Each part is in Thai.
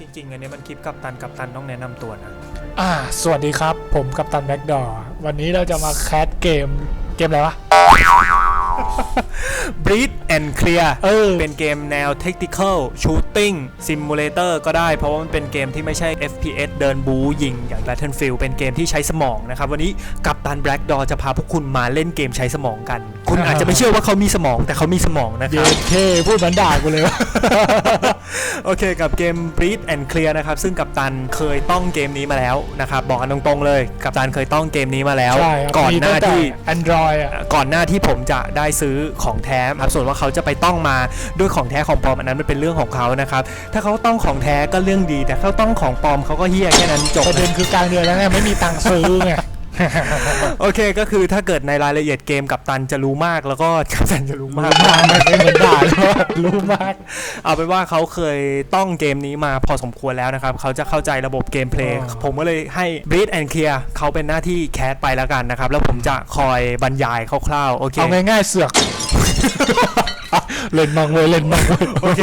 จริงๆ อันนี้มันคลิปกับตันกับตันต้องแนะนำตัวนะ อ่า สวัสดีครับ ผมกัปตันแบ็กดอร์วันนี้เราจะมาแคสเกม เกมอะไรวะ Breed and Clear เออเป็นเกมแนว Tactical Shooting Simulator ก็ได้ เพราะว่ามันเป็นเกมที่ไม่ใช่ FPS เดินบูยิงอย่าง Battlefield เป็นเกมที่ใช้สมองนะครับ วันนี้กัปตัน Black Door จะพาพวกคุณมาเล่นเกมใช้สมองกัน คุณอาจจะไม่เชื่อว่าเขามีสมองแต่เขามีสมองนะคเยรับ เท่พูดเหมือนด่ากูเลยวะโอเคกับเกม Breed and Clear นะครับ ซึ่งกัปตันเคยต้องเกมนี้มาแล้วนะครับบอกกันตรงๆเลย กัปตันเคยต้องเกมนี้มาแล้วใช่ครับก่อนหน้ามีตั้งแต่ที่ Android อะก่อนหน้าที่ผมจะได้ซื้อของแท้ครับส่วนว่าเขาจะไปต้องมาด้วยของแท้ของปลอมอันนั้นมันเป็นเรื่องของเขานะครับถ้าเขาต้องของแท้ก็เรื่องดี แต่เขาต้องของปลอมเขาก็เฮี้ยแค่นั้นจบประเด็นคือกลางเดือนแล้วไงไม่มีตังค์ซื้อไง โอเคก็คือถ้าเกิดในรายละเอียดเกมกับตันจะรู้มากแล้วก็กัปตันจะรู้มากรู้มากไม่เหมือนด่าเลยว่ารู้มาก เอาเป็นว่าเขาเคยต้องเกมนี้มาพอสมควรแล้วนะครับ เขาจะเข้าใจระบบเกมเพลย์อ๋อผมก็เลยให้ Breed and Clear เขาเป็นหน้าที่แคสไปแล้วกันนะครับ แล้วผมจะคอยบรรยายคร่าวๆโอเคเอาง่ายๆเสือก เล่นมังเว้ยเล่นมังเว้ยโอเค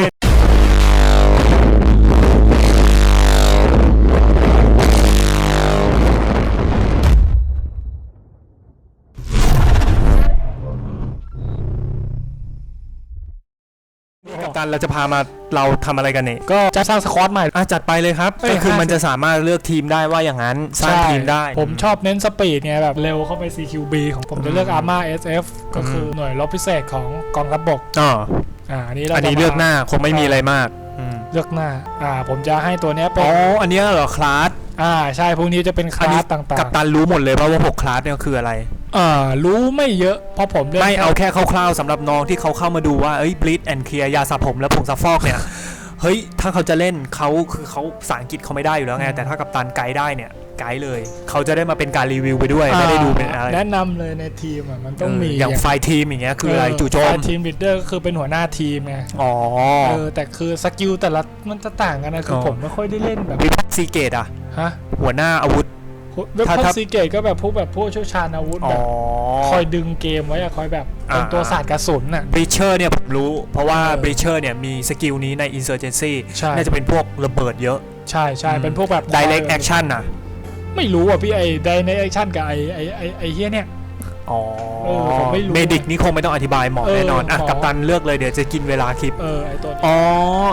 กัปตันเราจะพามาเราทำอะไรกันเนี่ยก็จะสร้างสควอตใหม่ อะจัดไปเลยครับเอ้ยก็คือ50 มันจะสามารถเลือกทีมได้ว่าอย่างนั้นสร้างทีมได้ ผมชอบเน้นสปีดไงแบบเร็วเข้าไป CQB ของผมจะเลือกอืม Arma SF ก็คือหน่วยรบพิเศษของกองทัพบกอ๋ออ่าอันนี้เราอันนี้จะมเลือกหน้าคงไม่มีอะไรมากอืมเลือกหน้า อ่า ผมจะให้ตัวเนี้ยเป็อ๋นออันเนี้ยเหรอคลาส อ่าใช่พวกนี้จะเป็นคอันลานี้ สต่างกัปตันรู้หมดเลยว่าว่าหกคลาสเนี่ยคืออะไร ๆอ่ารู้ไม่เยอะเพราะผมเล่นไม่แค่เอาแค่คร่าวๆสำหรับน้องที่เขาเข้ามาดูว่าเอ้ย bleed and clear ยาสระผมและผงซักฟอกเนี่ย เฮ้ย ถ้าเขาจะเล่นเขาคือเขาภาษาอังกฤษเขาไม่ได้อยู่แล้วไง แต่ถ้ากับตันไกด์ได้เนี่ย ไกด์เลย เขาจะได้มาเป็นการรีวิวไปด้วย ไม่ได้ดูเป็นอะไรแนะนำเลยในทีมอะมันต้องมีอย่างไฟทีมอย่างเงี้ยคืออะไรจู่โจไฟมทีมลีดเดอร์ก็คือเป็นหัวหน้าทีมไงอ๋อเออแต่คือสกิลแต่ละมันจะต่างกันนะคือออผมไม่ค่อยได้เล่นแบบวิพัฒน์ซีเกตอะฮะหัวหน้าอาวุธ เว็บถ้าพัถ้า ซีเกตก็แบบพวกแบบพวกเชี่ยวชาญอาวุธอ๋แบอบคอยดึงเกมไว้อะคอยแบบเป็นตัวอ่า ศาสตร์กระสุนน่ะ บริเชอร์เนี่ยผมรู้ เพราะว่าเออบริเชอร์เนี่ยมีสกิลนี้ใน Insurgency ใช่ น่าจะเป็นพวกระเบิดเยอะ ใช่ใช่เป็นพวกแบบ Direct Action นะไม่รู้อะพี่ไอ้ไดในแอคชั่นกับไอ้ไอ้ไอ้ไอ้เฮียเนี่ย อ๋อเออผมไม่รู้เมดิกนี่คงไม่ต้องอธิบายหมอเออแน่นอน อะหมอ กัปตันเลือกเลยเดี๋ยวจะกินเวลาคลิป เออไอ้ตัวนี้อ๋อ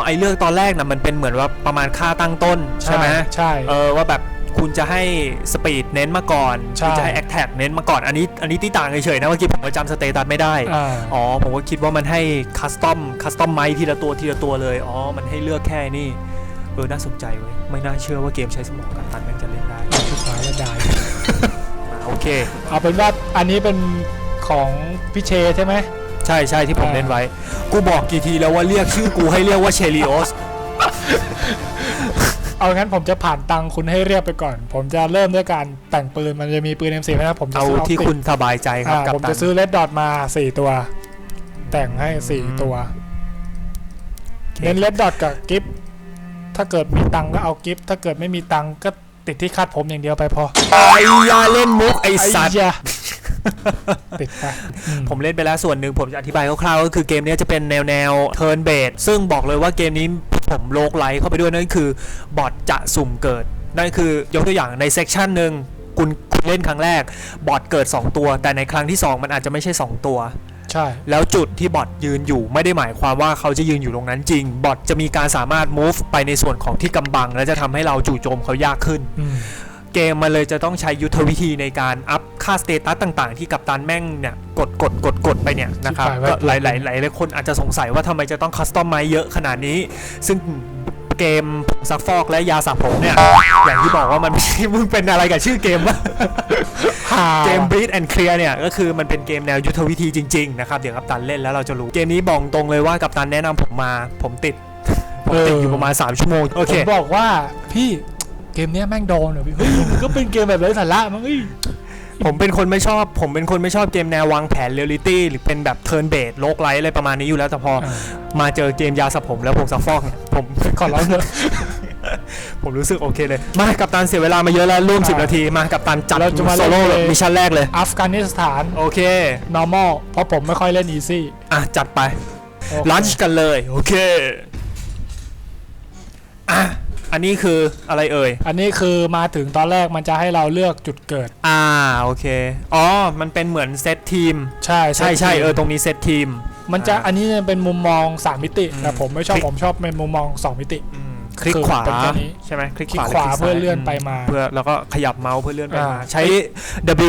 ไอเลือกตอนแรกนะมันเป็นเหมือนว่าประมาณค่าตั้งต้น ใช่ไหมใช่ เออว่าแบบ คุณจะให้สปีดเน้นมาก่อนใช่คุณจะให้แอคแท็กเน้นมาก่อนอันนี้อันนี้ที่ต่างเฉยๆนะเมื่อกี้ผมก็จำสเตตัสไม่ได้อ่าอ๋อผมก็คิดว่ามันให้คัสตอมคัสตอมไมทีละตัวทีละตัวเลยอ๋อมันให้เลือกแค่นี้เออน่าสนใจเว้ยไม่น่าเชื่อว่าเกมใช้สมองกัปตันแม่งจะเล่นได้สุดท้ายแล้วได้อะโอเค เอาเป็นว่าอันนี้เป็นของพี่เชใช่ไหมใช่ใช่ที่ผมอ่าเล่นไว้ กูบอกกี่ทีแล้วว่าเรียกชื่อกูให้เรียกว่าเชลิโอส เอางั้นผมจะผ่านตังคุณให้เรียบไปก่อน ผมจะเริ่มด้วยการแต่งปืนมันจะมีปืน M4 นะครับผมจะเอาซื้อที่คุณสบายใจครับอ่ากับผมตัจะนซื้อเลดดอทมาสี่ตัว แต่งให้สี่อืมตัวโอเคเน้นเลดดอทกับกิฟต์ถ้าเกิดมีตังค์ก็เอากิฟต์ถ้าเกิดไม่มีตังค์ก็ติดที่คาดผมอย่างเดียวไปพอไอ้ยาเล่นมุกไอสัตว์ไอ้ยาติดไปอืมผมเล่นไปแล้วส่วนหนึ่งผมจะอธิบายคร่าวๆก็คือเกมเนี้ยจะเป็นแนวแนวเทิร์นเบสซึ่งบอกเลยว่าเกมนี้ ผมโลกไลท์เข้าไปด้วยนั่นคือบอทจะสุ่มเกิด นั่นคือยกตัวอย่างในเซกชันหนึ่งคุณคุณเล่นครั้งแรก บอทเกิด 2 ตัว แต่ในครั้งที่ 2 มันอาจจะไม่ใช่ 2 ตัว ใช่ แล้วจุดที่บอทยืนอยู่ไม่ได้หมายความว่าเขาจะยืนอยู่ตรงนั้นจริง บอทจะมีการสามารถ move ไปในส่วนของที่กำบัง และจะทำให้เราจู่โจมเขายากขึ้นอืม เกมมันเลยจะต้องใช้ยุทธวิธีในการอัพค่าสเตตัสต่างๆ ที่กัปตันแม่งเนี่ยกดกดกดกดไปเนี่ยนะครับที่ฝ่ายไว้ก็หลายหลายหลายหลายคนอาจจะสงสัยว่าทำไมจะต้องคัสตอมไมเยอะขนาดนี้ ซึ่งเกมซักฟอกและยาสระผมเนี่ย อย่างที่บอกว่ามัน มึงเป็นอะไรกับชื่อเกมวะเกม Breed and Clear เนี่ย ก็คือมันเป็นเกมแนวยุทธวิธีจริง ๆ นะครับ เดี๋ยวกัปตันเล่นแล้วเราจะรู้ เกมนี้บอกตรงเลยว่ากัปตันแนะนำผมมา ผมติด ผมติดอยู่ประมาณ 3 ชั่วโมง โอเคผมบอกว่าพี่ เกมเนี้ยแม่งโดนเหรอพี่เฮ้ยมันก็เป็นเกมแบบไร้สาระมั้งเอ้ยผมเป็นคนไม่ชอบ ผมเป็นคนไม่ชอบเกมแนววางแผนเรียลลิตี้หรือเป็นแบบเทิร์นเบสโลกไลท์อะไรประมาณนี้อยู่แล้วแต่พออ่ามาเจอเกมยาสระผมแล้วผมซักฟอกเนี่ยผมขอร้องเถอะผมรู้สึกโอเคเลย มากับตันเสียเวลามาเยอะแล้วร่วม 10 นาทีมากับตันจัดเราจะมาโซโล่เล่นเลย มิชชั่นแรกเลย อัฟกานิสถาน โอเค normal เพราะผมไม่ค่อยเล่น easy อะ จัดไป โอเค ลันช์กันเลย โอเค อะ อันนี้คืออะไรเอ่ย อันนี้คือมาถึงตอนแรกมันจะให้เราเลือกจุดเกิด อ่าโอเค อ๋อ มันเป็นเหมือนเซตทีม ใช่ใช่ใช่เออตรงนี้เซตทีม มันจะอ่าอันนี้เป็นมุมมอง 3 มิติอืมแต่ผมไม่ชอบคลิกผมชอบเป็นมุมมอง 2 มิติอืมคลิกคือขวาเป็นแค่นี้ใช่ไหมคลิกคลิกขวาขวาหรืเพื่อซ้ยเลื่อนไปมาเพื่อแล้วก็ขยับเมาส์เพื่อเลื่อนไปมาอ่าใช้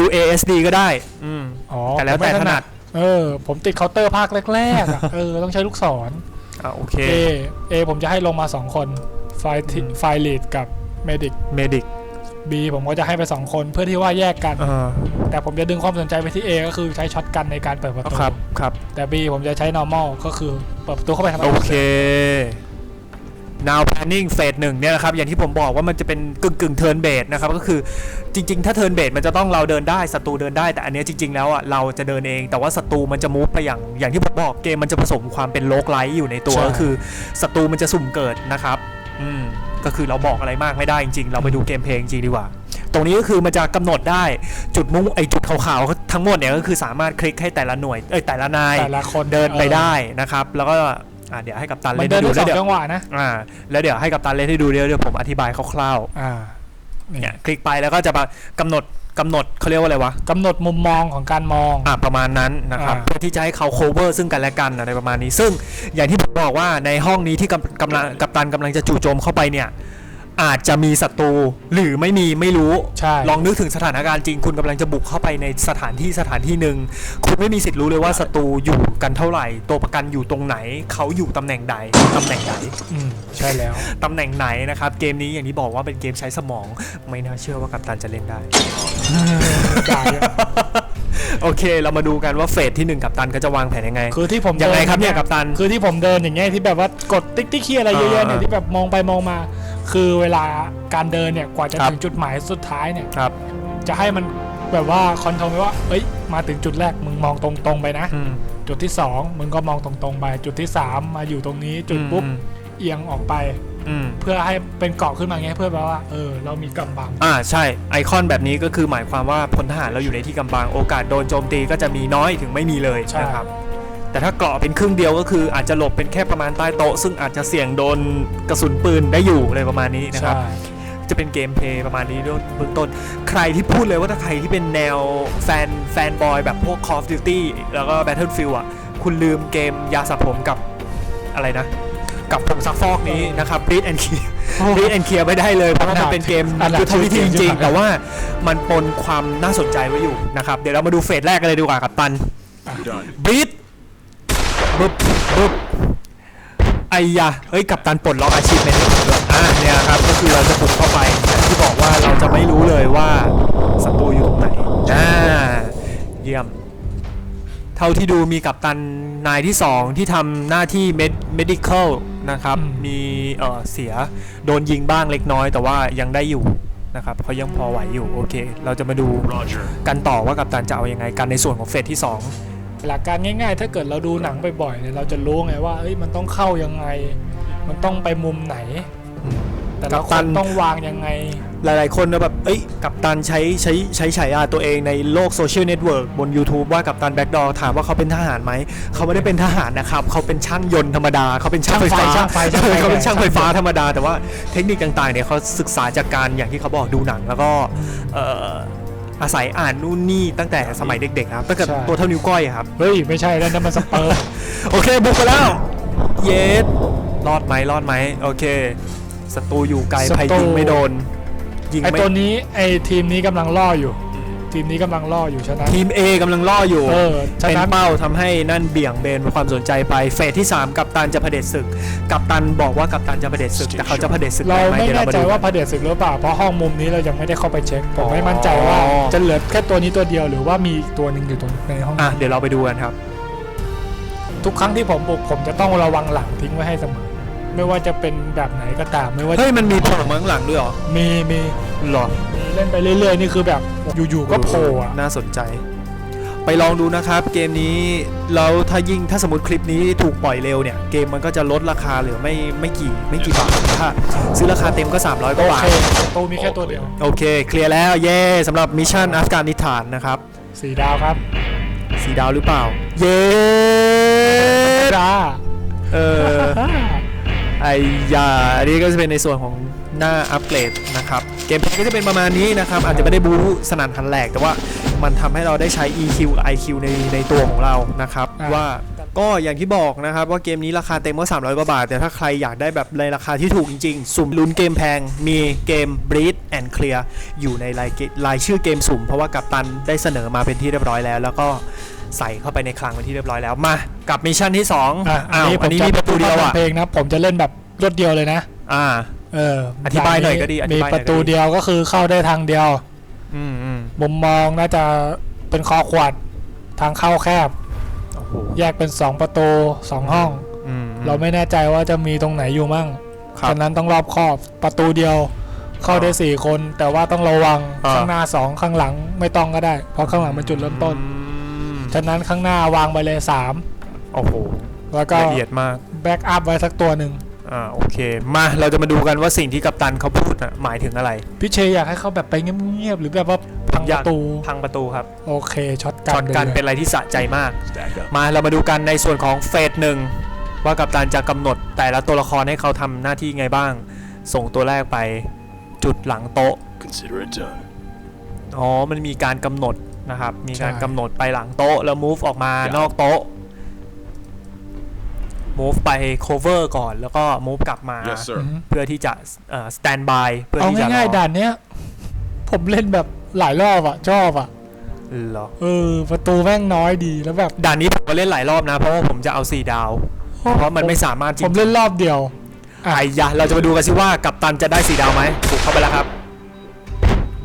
WASD ก็ได้อืมอ๋อแต่แล้วผมไม่แต่ถนัดเออ ผมติดเคาน์เตอร์ภาคแรกๆอะเออต้องใช้ลูกศรอ่าโอเคเอเอผมจะให้ลงมา 2 คน ไฟล์ที่อืม ไฟล์ลีดกับเมดิกเมดิก B ผมก็จะให้ไป2คนเพื่อที่ว่าแยกกันอ่าแต่ผมจะดึงความสนใจไปที่ A ก็คือใช้ช็อตกันในการเปิดประตู ครับครับ แต่ B ผมจะใช้ normal ก็คือเปิดประตูเข้าไปทำโอเค now planning เฟสหนึ่งเนี่ยนะครับ อย่างที่ผมบอกว่ามันจะเป็นกึ่งกึ่งเทิร์นเบสนะครับ ก็คือจริง ๆ ถ้าเทิร์นเบสมันจะต้องเราเดินได้ศัตรูเดินได้ แต่อันเนี้ยจริง ๆ แล้วอะเราจะเดินเอง แต่ว่าศัตรูมันจะมูฟไปอย่าง อย่างที่ผมบอกเกมมันจะผสมความเป็นโลกไลท์อยู่ในตัว ใช่ ก็คือศัตรูมันจะสุ่มเกิดนะครับ อืมก็คือเราบอกอะไรมากไม่ได้จริงๆ เราไปดูเกมเพลงจริงๆดีกว่า ตรงนี้ก็คือมันจะกำหนดได้จุดมุ่งไอจุดขาวๆทั้งหมดเนี่ยก็คือสามารถคลิกให้แต่ละหน่วยเอ้ยแต่ละนายแต่ละคนเดินไปออได้นะครับ แล้วก็อะเดี๋ยวให้กับตันมันเล่นเดิให้นดูได้สแล้วเดี๋ยวองจังหวะนะอ่าแล้วเดี๋ยวให้กับตันเล่นให้ดูเดี๋ยวเดี๋ยวผมอธิบายคร่าวอ่าๆนี่เนี่ยคลิกไปแล้วก็จะมากำหนดกำหนดเขาเรียกว่าอะไรวะกำหนดมุมมองของการมองอ่าประมาณนั้นนะครับอ่าเพื่อที่จะให้เขา cover ซึ่งกันและกันอะไรประมาณนี้ ซึ่งอย่างที่ผม บอกว่าในห้องนี้ที่กำกำลังกัปตันกำลังจะจู่โจมเข้าไปเนี่ย อาจจะมีศัตรูหรือไม่มีไม่รู้ ใช่ ลองนึกถึงสถานการณ์จริง คุณกำลังจะบุกเข้าไปในสถานที่สถานที่หนึ่งคุณไม่มีสิทธิ์รู้เลยว่าศัตรูอยู่กันเท่าไหร่ ตัวประกันอยู่ตรงไหน เขาอยู่ตำแหน่งใดตำแหน่งไหน อืมใช่แล้ว ตำแหน่งไหนนะครับ เกมนี้อย่างที่บอกว่าเป็นเกมใช้สมอง ไม่น่าเชื่อว่ากัปตันจะเล่นได้จ่าย โอเค เรามาดูกันว่าเฟสที่หนึ่งกัปตันก็จะวางแผนยังไง คือที่ผมยังไงดิครับเนี่ยกัปตัน คือที่ผมเดินอย่างเงี้ยที่แบบว่ากดติ๊กติ๊กเคียอะไรเยอะๆเนี่ยอ่าที่แบบมองไปมองมา คือเวลาการเดินเนี่ยกว่าจะครับ ถึงจุดหมายสุดท้ายเนี่ยครับจะให้มันแบบว่าคอนโทรลไว้ว่าเอ้ยมาถึงจุดแรกมึงมองตรงๆไปนะ อืมจุดที่สองมึงก็มองตรงๆไปจุดที่สามมาอยู่ตรงนี้จุดปุ๊บ อืม เอียงออกไป อืม เพื่อให้เป็นเกาะขึ้นมาไงเพื่อแบบว่าเออเรามีกำบัง อ่าใช่ไอคอนแบบนี้ก็คือหมายความว่าพลทหารเราอยู่ในที่กำบังโอกาสโดนโจมตีก็จะมีน้อยถึงไม่มีเลยใช่ นะครับ แต่ถ้าเกราะเป็นครึ่งเดียวก็คืออาจจะหลบเป็นแค่ประมาณใต้โต๊ะ ซึ่งอาจจะเสี่ยงโดนกระสุนปืนได้อยู่อะไรประมาณนี้นะครับ ใช่ จะเป็นเกมเพลย์ประมาณนี้ด้วยเบื้องต้น ใครที่พูดเลยว่าถ้าใครที่เป็นแนวแฟนแฟนบอยแบบพวก Call of Duty แล้วก็ Battlefield อะ คุณลืมเกมยาสระผมกับอะไรนะ กับผงซักฟอกนี้นะครับ Breed and Clear Breed and Clear ไม่ได้เลยเพราะว่ามันเป็นเกมอันดับยุทธวิธีจชื่อเกมริงใช่ไหมๆแต่ว่ามันปนความน่าสนใจไว้อยู่นะครับ เดี๋ยวเรามาดูเฟสแรกกันเลยดีกว่ากับตัน Done. บรีดบึบบึบไอ้ยะเฮ้ยกับตันปลดล็อกอาชีพเป็นอ่าเนี่ยครับก็คือเราจะบุกเข้าไปอย่างที่บอกว่าเราจะไม่รู้เลยว่าศัตรูอยู่ตรงไหนอ่าเยี่ยม เท่าที่ดูมีกัปตันนายที่ 2 ที่ทำหน้าที่ med- medical นะครับอืมมีเอ่อเสียโดนยิงบ้างเล็กน้อย แต่ว่ายังได้อยู่นะครับเขายังพอไหวอยู่โอเค เราจะมาดู Roger. กันต่อว่ากัปตันจะเอายังไงกันในส่วนของเฟสที่ 2 หลักการง่ายๆ ถ้าเกิดเราดูหนังบ่อยๆเนี่ยเราจะรู้ไงว่าเอ้ยมันต้องเข้ายังไง มันต้องไปมุมไหน แต่ละกัปคตันนต้องวางยังไง หลาย ๆ คนนะแบบเอ้ยกัปตันใช้ใช้ใช้ฉายาตัวเองในโลกโซเชียลเน็ตเวิร์กบน YouTube ว่ากัปตันแบ็กดอถามว่าเขาเป็นทหารไหม เขาไม่ได้เป็นทหารนะครับ เขาเป็นช่างยนต์ธรรมดา เขาเป็นช่างไฟฟ้าช่างไฟช่างไฟเขาเป็นช่างไฟฟ้าช่างไฟธรรมดา แต่ว่าเทคนิคต่าง ๆ เนี่ยเขาศึกษาจากการอย่างที่เขาบอกดูหนัง แล้วก็เอ่ออาศัยอ่านนู่นนี่ตั้งแต่สมัยเด็ก ๆ ครับตั้งแต่ใช่ตัวเท่านิ้วก้อยอะครับ เฮ้ย ไม่ใช่แล้วนั่นมันสเปิร์มโอเคบุกไปแล้ว เยสรอดไหมรอดไหมโอเค ศัตรูอยู่ไกลภัยยิงไม่โดน ยิงไอไม่ตัวนี้ไอทีมนี้กำลังล่ออยู่ ทีมนี้กำลังล่ออยู่ฉะนั้นทีม A กำลังล่ออยู่ เออฉะเป็นนั้น เป้าทำให้นั่นเบี่ยงเบนความสนใจไปเฟสที่ 3 กัปตันจะเผด็จศึก กัปตันบอกว่ากัปตันจะเผด็จศึก แต่เขาจะเผด็จศึกเราด้หไม่ดี๋ยแน่มใจดูว่าพระเดชศึกหรือเปล่า เพราะห้องมุมนี้เรายังไม่ได้เข้าไปเช็คผมไม่มั่นใจว่าอ๋อจะเหลือแค่ตัวนี้ตัวเดียวหรือว่ามีอีกตัวหนึ่งอยู่ตรงในห้อง อะเดี๋ยวเราไปดูกันครับ ทุกครั้งที่ผมบุกผมจะต้องระวังหลังทิ้งไว้ให้เสมอ ไม่ว่าจะเป็นแบบไหนก็ตามไม่ว่าเฮ้ยมันมีโผล่มาข้างหลังด้วยเหรอมีมีหรอมีเล่นไปเรื่อยๆนี่คือแบบอยู่ๆก็โผล่อะน่าสนใจ ไปลองดูนะครับ เกมนี้แล้วถ้ายิ่งถ้าสมมติคลิปนี้ถูกปล่อยเร็วเนี่ย เกมมันก็จะลดราคาเหลือไม่ไม่กี่ไม่กี่บาทถ้าซื้อราคาเต็มก็ 300กโอว่าบาทเคประตูมีแค่ตัวเดียวโอเค เคลียร์แล้วเย่สำหรับมิชชั่นอัฟกานิสถานนะครับสี่ดาวครับสีดาวหรือเปล่า เย่ดาเออ ไอ้ยาอันนี้ก็จะเป็นในส่วนของหน้าอัปเกรดนะครับ เกมเพลย์ก็จะเป็นประมาณนี้นะครับ อาจจะไม่ได้บูสนั่นทันแหลก แต่ว่ามันทำให้เราได้ใช้ EQ กับ IQ ในในตัวของเรานะครับอ่าว่าก็อย่างที่บอกนะครับว่าเกมนี้ราคาเต็มก็300กว่าบาท แต่ถ้าใครอยากได้แบบในราคาที่ถูกจริงๆ สุ่มลุ้นเกมแพง มีเกม Breed and Clear อยู่ในรายเกรายชื่อเกมสุ่ม เพราะว่ากัปตันได้เสนอมาเป็นที่เรียบร้อยแล้ว แล้วก็ ใส่เข้าไปในคลังเป็นที่เรียบร้อยแล้วมากับมิชชั่นที่สองอะอันอ้าวนี้ผอัมนนี้จะมีประตูเดียวอะเพลงนะผมจะเล่นแบบรวดเดียวเลยนะ อ่า เอออธิบายหน่อยก็ดีอธิมีบายหน่อยก็ดีประตูเดียวก็คือเข้าได้ทางเดียว อืมอืมมุมมองน่าจะเป็นคอขวดทางเข้าแคบโอ้โหแยกเป็น2ประตู2ห้องอืมเราไม่แน่ใจว่าจะมีตรงไหนอยู่มั่งครับฉะนั้นต้องรอบคอบประตูเดียว เข้าได้4คน แต่ว่าต้องระวังอ่าข้างหน้า2ข้างหลังไม่ต้องก็ได้ เพราะข้างหลังเป็นจุดเริ่มต้น อืมฉะนั้นข้างหน้าวางไปเลยโอ้โห3แล้วก็ละเอียดมากแบ็กอัพไว้สักตัวหนึ่งอ่าโอเค มาเราจะมาดูกันว่าสิ่งที่กัปตันเขาพูดน่ะหมายถึงอะไรพี่เชยอยากให้เขาแบบไปเงียบๆหรือแบบว่าพังอปยากระตูพังประตูครับโอเคช็อตกันช็อตกันไปเป็นเลยอะไรที่สะใจมาก Stack up. มาเรามาดูกันในส่วนของเฟสหนึ่งว่ากัปตันจะกำหนดแต่ละตัวละครให้เขาทำหน้าที่ไงบ้าง ส่งตัวแรกไปจุดหลังโต๊ะ Consider it done. อ๋อมันมีการกำหนด นะครับ มีการกำหนดไปหลังโต๊ะแล้ว move ออกมานอกโต๊ะ move ไป cover ก่อนแล้วก็ move กลับมา Yes, อื sir. มเพื่อที่จะเอ่อ stand by เพื่อเอาที่จะรง่ายอๆด่านเนี้ย ผมเล่นแบบหลายรอบอะชอบอะเหรอ เออ ประตูแม่งน้อยดีแล้วแบบด่านนี้ผมก็เล่นหลายรอบนะ เพราะว่าผมจะเอา4ดาว เพราะมันไม่สามารถจริผงมเล่นรอบเดียว ไอ้ยะเราจะมาดูกันสิว่ากัปตันจะได้4ดาวไหมบุกเข้าไปแล้วครับ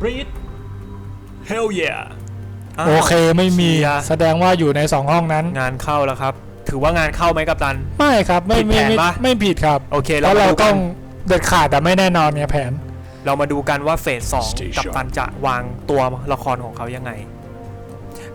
breed hell yeah าว โอเคไม่มีเชียร์แสดงว่าอยู่ในสองห้องนั้น งานเข้าแล้วครับ ถือว่างานเข้าไหมกัปตัน ไม่ครับไม่ผิดไม่แผนไม่ปะไม่ผิดครับโอเคเพเราราะมาเราดูกัต้อนงเด็ดขาดแต่ไม่แน่นอนเนี่ยแผน เรามาดูกันว่าเฟสสอง Stay กัปตันจะวางตัวละครของเขายังไง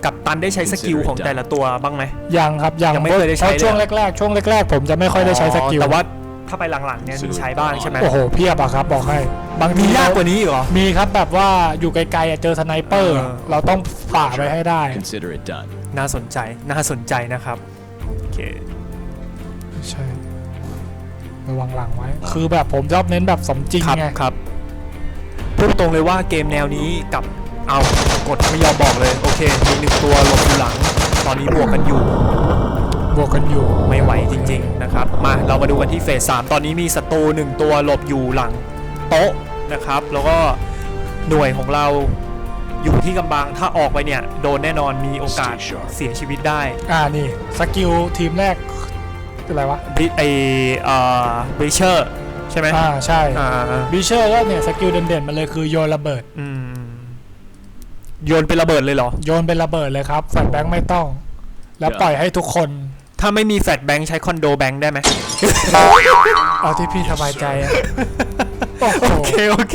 กัปตันได้ใช้สกิลของแต่ละตัวบ้างไหมยังครับยังยังไม่เคยได้ใช้พราะช่วงเลยแรกๆช่วงแรกๆผมจะไม่ค่อยได้ใช้สกิลแต่ว่า ถ้าไปหลังๆเนี่ยมีใช้บ้างใช่ไหมโอ้โหเพียบอะครับบอกให้ บางมีทียากเรกว่านี้อีกเหรอ มีครับแบบว่าอยู่ไกลๆอะเจอสไนเปอร์อะเออเราต้องฝ่าไปให้ได้ Consider it done. น่าสนใจน่าสนใจนะครับโอเคใช่ระวังหลังไว้ คือแบบผมชอบเน้นแบบสมจริงครับไงครับพูดตรงเลยว่าเกมแนวนี้กับเอากดไม่ยอมบอกเลย โอเค มีหนึ่งตัวหลบอยู่หลัง ตอนนี้บวกกันอยู่ บวกกันอยู่ไม่ไหวจริง ๆ นะครับ มาเรามาดูกันที่เฟสสามตอนนี้มีศัตรูหนึ่งตัวหลบอยู่หลังโต๊ะนะครับ แล้วก็หน่วยของเราอยู่ที่กำบังถ้าออกไปเนี่ย โดนแน่นอนมีโอกาสเสียชีวิตได้ อ่านี่สกิลทีมแรกคืออะไรวะบิไอเอ่อบิเชอร์ใช่ไหมอ่าใช่อ่าบิเชอร์ก็เนี่ยสกิลเด่นๆมันเลยคือโยนระเบิดอืมโยนเป็นระเบิดเลยเหรอ โยนเป็นระเบิดเลยครับแฟลแบงค์ไม่ต้อง แล้วปล่อยให้ทุกคน ถ้าไม่มีแฟลชแบงค์ใช้คอนโดแบงค์ได้ไหมเอาที่พี่สบายใจอะโอ้โหโอเคโอเค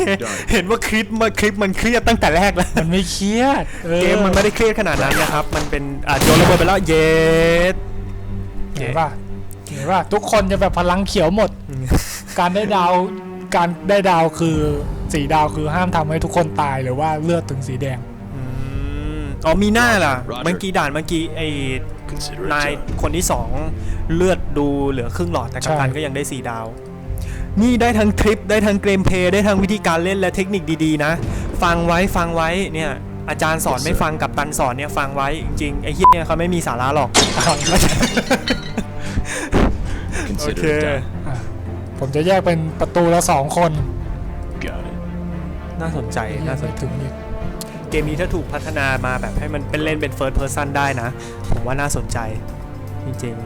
เห็นว่าคลิปมาคลิปมันเครียดตั้งแต่แรกแล้ว มันไม่เครียดออเกมมันไม่ได้เครียดขนาดนั้นนะครับ มันเป็นอะโยนระเบิดไปแล้วเย็ดเห็นป่ะเห็นป่ะทุกคนจะแบบพลังเขียวหมดอืมการได้ดาวการได้ดาวคือสีดาวคือห้ามทำให้ทุกคนตายหรือว่าเลือดถึงสีแดงอืมอ๋อมีหน้าล่ะ Roger เมื่อกี้ด่านเมื่อกี้ไอ้ Consider it นาย done. คนที่สองเลือดดูเหลือครึ่งหลอดแต่กัปตันใช่ก็ยังได้สีดาว นี่ได้ทั้งคลิปได้ทั้งเกมเพลย์ได้ทั้งวิธีการเล่นและเทคนิคดีๆนะ ฟังไว้ฟังไว้เนี่ยอาจารย์สอนไม่ฟังกับตันสอนเนี่ยฟังไว้จริงๆไอ้เฮียเนี่ยเขาไม่มีสาระหรอก Consider Okay. it done. อะผมจะแยกเป็นประตูละสองคน Got it. น่าสนใจน่าสนใจถึงอีก เกมนี้ถ้าถูกพัฒนามาแบบให้มันเป็นเล่นเป็น first person ได้นะ ผมว่าน่าสนใจ จริง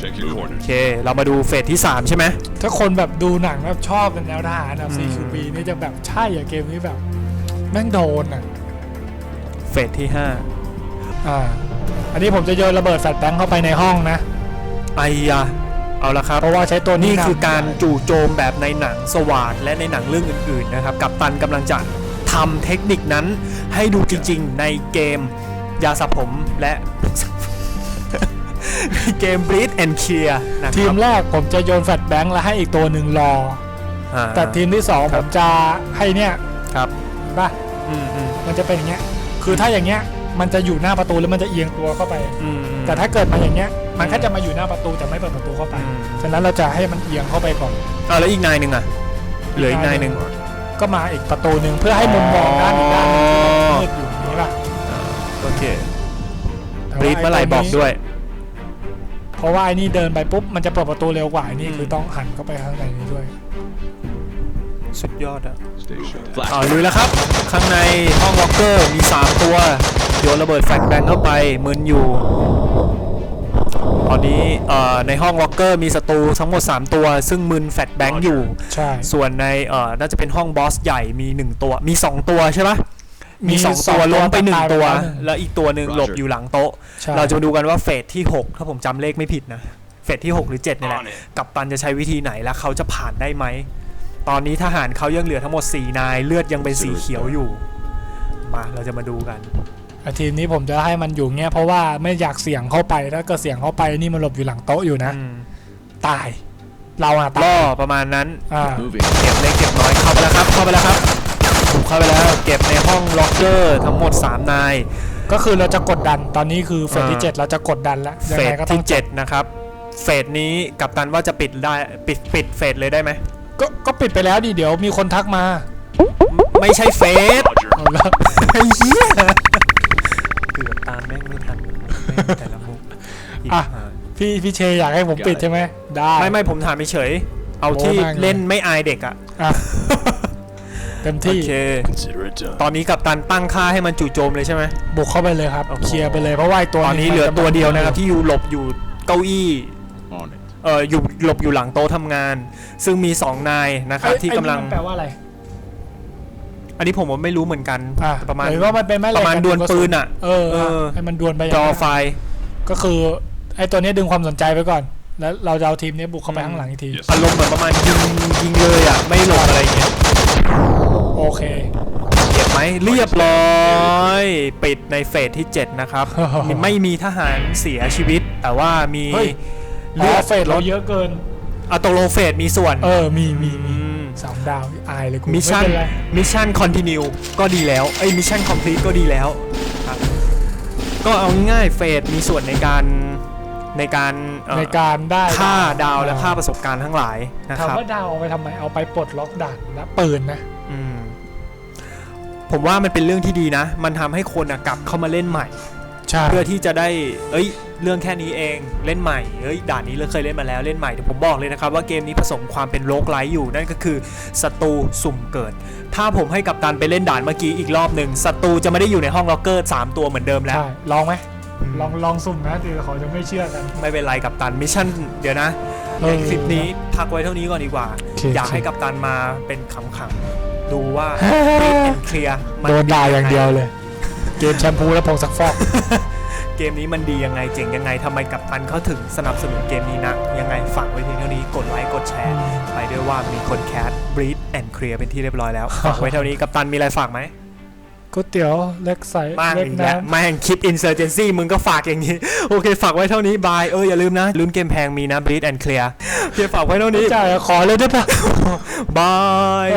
Check your ๆโอ corners. เค เรามาดูเฟสที่ 3 ใช่ไหม ถ้าคนแบบดูหนังแบบชอบเป็นแนวทหารแบบอืม CQB นี่จะแบบใช่อะเกมนี้แบบ แม่งโดนอะเฟสที่อ่า อันนี้ผมจะโยนระเบิดแฟลชแบงค์เข้าไปในห้องนะ5ไอ้ยะเอาละครับเพราะว่าใช้ตัวนี้นี่นำคือการจู่โจมแบบในหนังสวาดและในหนังเรื่องอื่นๆนะครับ กับตันกำลังจะ ทำเทคนิคนั้นให้ดูจริง ๆ ในเกมยาสระผมและในเกม Breathe and Clear นะครับทีมแรกผมจะโยนแฟลชแบงค์แล้วให้อีกตัวหนึ่งรออ่าแต่ทีมที่สองคผรับมจะให้เนี่ยครับเห็นป่ะอืมอืมมันจะเป็นอย่างเงี้ย คือถ้าอย่างเงี้ยมันจะอยู่หน้าประตูแล้วมันจะเอียงตัวเข้าไปอืมแต่ถ้าเกิดมาอย่างเงี้ย มันก็จะมาอยู่หน้าประตูแต่ไม่เปิดประตูเข้าไปอืมฉะนั้นเราจะให้มันเอียงเข้าไปก่อนอ่าแล้วอีกนายหนึ่งอะเหลืออีกนายหนึ่ง ก็มาอีกประตูหนึ่งเพื่อให้มุมมองด้านอีกด้านหนึงที่มันมืดอยู่อย่างนี้ป่ะโอเคแต่บรีดเมื่อไหร่บอกด้วย เพราะว่าไอ้นี่เดินไปปุ๊บมันจะเปิดประตูเร็วกว่าไอ้นี่อืม คือต้องหันเข้าไปข้างในนี้ด้วย สุดยอดอะ Stay sharp. อ่าลุยแล้วครับ ข้างในห้องล็อกเกอร์มี 3 ตัวโยนระเบิดแฟลชแบงเข้าไปมึนอยู่ ตอนนี้เอ่อในห้องล็อกเกอร์มีศัตรูทั้งหมด 3 ตัว ซึ่งมึนแฟลชแบงอยู่ ใช่ ส่วนในเอ่อน่าจะเป็นห้องบอสใหญ่มี 1 ตัว มี 2 ตัวใช่ปะมีมี2สตัอวงตัวล้มไปตาย1ตัวไปแล้วหนึ่งแล้วอีกตัวหนึ่ง Roger หลบอยู่หลังโต๊ะใช่เราจะมาดูกันว่าเฟสที่ 6 ถ้าผมจำเลขไม่ผิดนะ เฟสที่ 6 หรือ7นี่แหละ On it กับตันจะใช้วิธีไหนและเขาจะผ่านได้ไหม ตอนนี้ทหารเขายังเหลือทั้งหมด4นาย เลือดยังเป็นสีเขียวอยู่ มาเราจะมาดูกันอา ทีมนี้ผมจะให้มันอยู่เงี้ยเพราะว่าไม่อยากเสี่ยงเข้าไปถ้าเกิดเสี่ยงเข้าไปนี่มันหลบอยู่หลังโต๊ะอยู่นะอืมตาย เราอะตาล่ยอประมาณนั้นอ่า Moving. เก็บเล็กเก็บน้อยเข้าไปแล้วครับเข้าไปแล้วครับบุกเข้าไปแล้ว เก็บในห้องล็อกเกอร์ทั้งหมด 3 นาย ก็คือเราจะกดดันตอนนี้คือเฟสที่อ่าเจ็ดเราจะกดดันแล้วยังเฟไงสก็ต้อที่ง7นะครับ เฟสนี้กับตันว่าจะปิดได้ปิดปิดเฟสเลยได้ไหมก็ก็ปิดไปแล้วดิเดี๋ยวมีคนทักมา ไม่ใช่เฟส Roger. เอาละไอ้เหี้ย เกือบตามแม่งไม่ทันแม่งแต่ละมุกอีกอะ หาพี่พี่เชยอยากให้ผมปิดใช่ไหมได้ ไม่ไม่ผมถามเฉยๆเอาที่โอ้ได้ไงเล่นไม่อายเด็กอะอะ เต็มโอที่เค Consider it done. ตอนนี้กับตันตั้งค่าให้มันจู่โจมเลยใช่ไหม บุกเข้าไปเลยครับโอ้โห เคลียร์ไปเลยเพราะว่าไอ้ตัวตอนนี้เหลือตัวเดียวนะครับ ที่อยู่หลบอยู่เก้าอี้ On it. เอออยู่หลบอยู่หลังโต๊ะทำงาน ซึ่งมี2นายนะครับไอ้ที่กำลังไอ้นี่มันแปลว่าอะไร อันนี้ผมว่าไม่รู้เหมือนกันอะประมาณหรือว่ามันเป็นแม่เหล็กประมาณดวลปืนอะ เออเออ ให้มันดวลไปอย่างจอนั้น ไฟล์ก็คือไอ้ตัวเนี้ยดึงความสนใจไปก่อน แล้วเราจะเอาทีมเนี้ยบุกเข้าไปข้างหลังอีกที Yes. อารมณ์เหมือนประมาณยิงยิงเลยอะ ไม่หลบอะไรอย่างเงี้ยโอเค เก็บไหมเรียบร้อย ปิดในเฟสที่ 7 นะครับ มีไม่มีทหารเสียชีวิต แต่ว่ามีเฮ้ย เลืเลืออดดเฟสเราเยอะเกิน อะตกลงเฟสมีส่วน เออมีมีมีอืม สามดาวอายเลยกูมิชชั่นไเป็นไรมิชชั่นคอนติเนียก็ดีแล้ว เอ้ย มิชชั่นคอมพลีทก็ดีแล้วครับก็เอาง่ายๆเฟสมีส่วนในการในการเอ่อในการได้ค่าดาวและค่าประสบการณ์ทั้งหลายนะคถามรับ ว่าดาวเอาไปทำไมเอาไปปลดล็อกด่านและปืนนะอืมผมว่ามันเป็นเรื่องที่ดีนะ มันทำให้คนอะกลับเข้ามาเล่นใหม่ ใช่เพื่อที่จะได้ เอ้ย เรื่องแค่นี้เองเล่นใหม่เอ้ยด่านนี้เราเคยเล่นมาแล้วเล่นใหม่แต่ผมบอกเลยนะครับว่าเกมนี้ผสมความเป็นโลกไลท์อยู่นั่นก็คือศัตรูสุ่มเกิด ถ้าผมให้กับตันไปเล่นด่านเมื่อกี้อีกรอบหนึ่งศัตรูจะไม่ได้อยู่ในห้องล็อกเกอร์3ตัวเหมือนเดิมแล้วใช่ลองไหมอืมลองลองสุ่มนะเดี๋ยวเขาจะไม่เชื่อกัน ไม่เป็นไรกับตันมิชชั่นเดี๋ยวนะเออในคลิปนี้พักไว้เท่านี้ก่อนดีกว่าโอเคอยากโอเคให้กับตันมาเป็นขำๆดูว่าเคลียร์โดนด่าอย่างเดียวเลย เกมแชมพูและผงซักฟอก เกมนี้มันดียังไงเจ๋งยังไงทำไมกับตันเขาถึงสนับสนุนเกมนี้นะ ยังไงฝากไว้เพียงเท่านี้กดไลค์กดแชร์ ไปด้วยว่ามีคนแคส breed and clear เป็นที่เรียบร้อยแล้วฝากไว้เท่านี้กับตันมีอะไรฝากไหมก๋วยเตี๋ยวเล็กใสมากเล็กอีกแล้วน้ำแม่งคิด insurgency มึงก็ฝากอย่างนี้ โอเค ฝากไว้เท่านี้ บาย เออ อย่าลืมนะ ลุ้นเกมแพงมีนะ breed and clear โอเคฝากไว้เท่านี้จ่ายขอเลยได้ปะบาย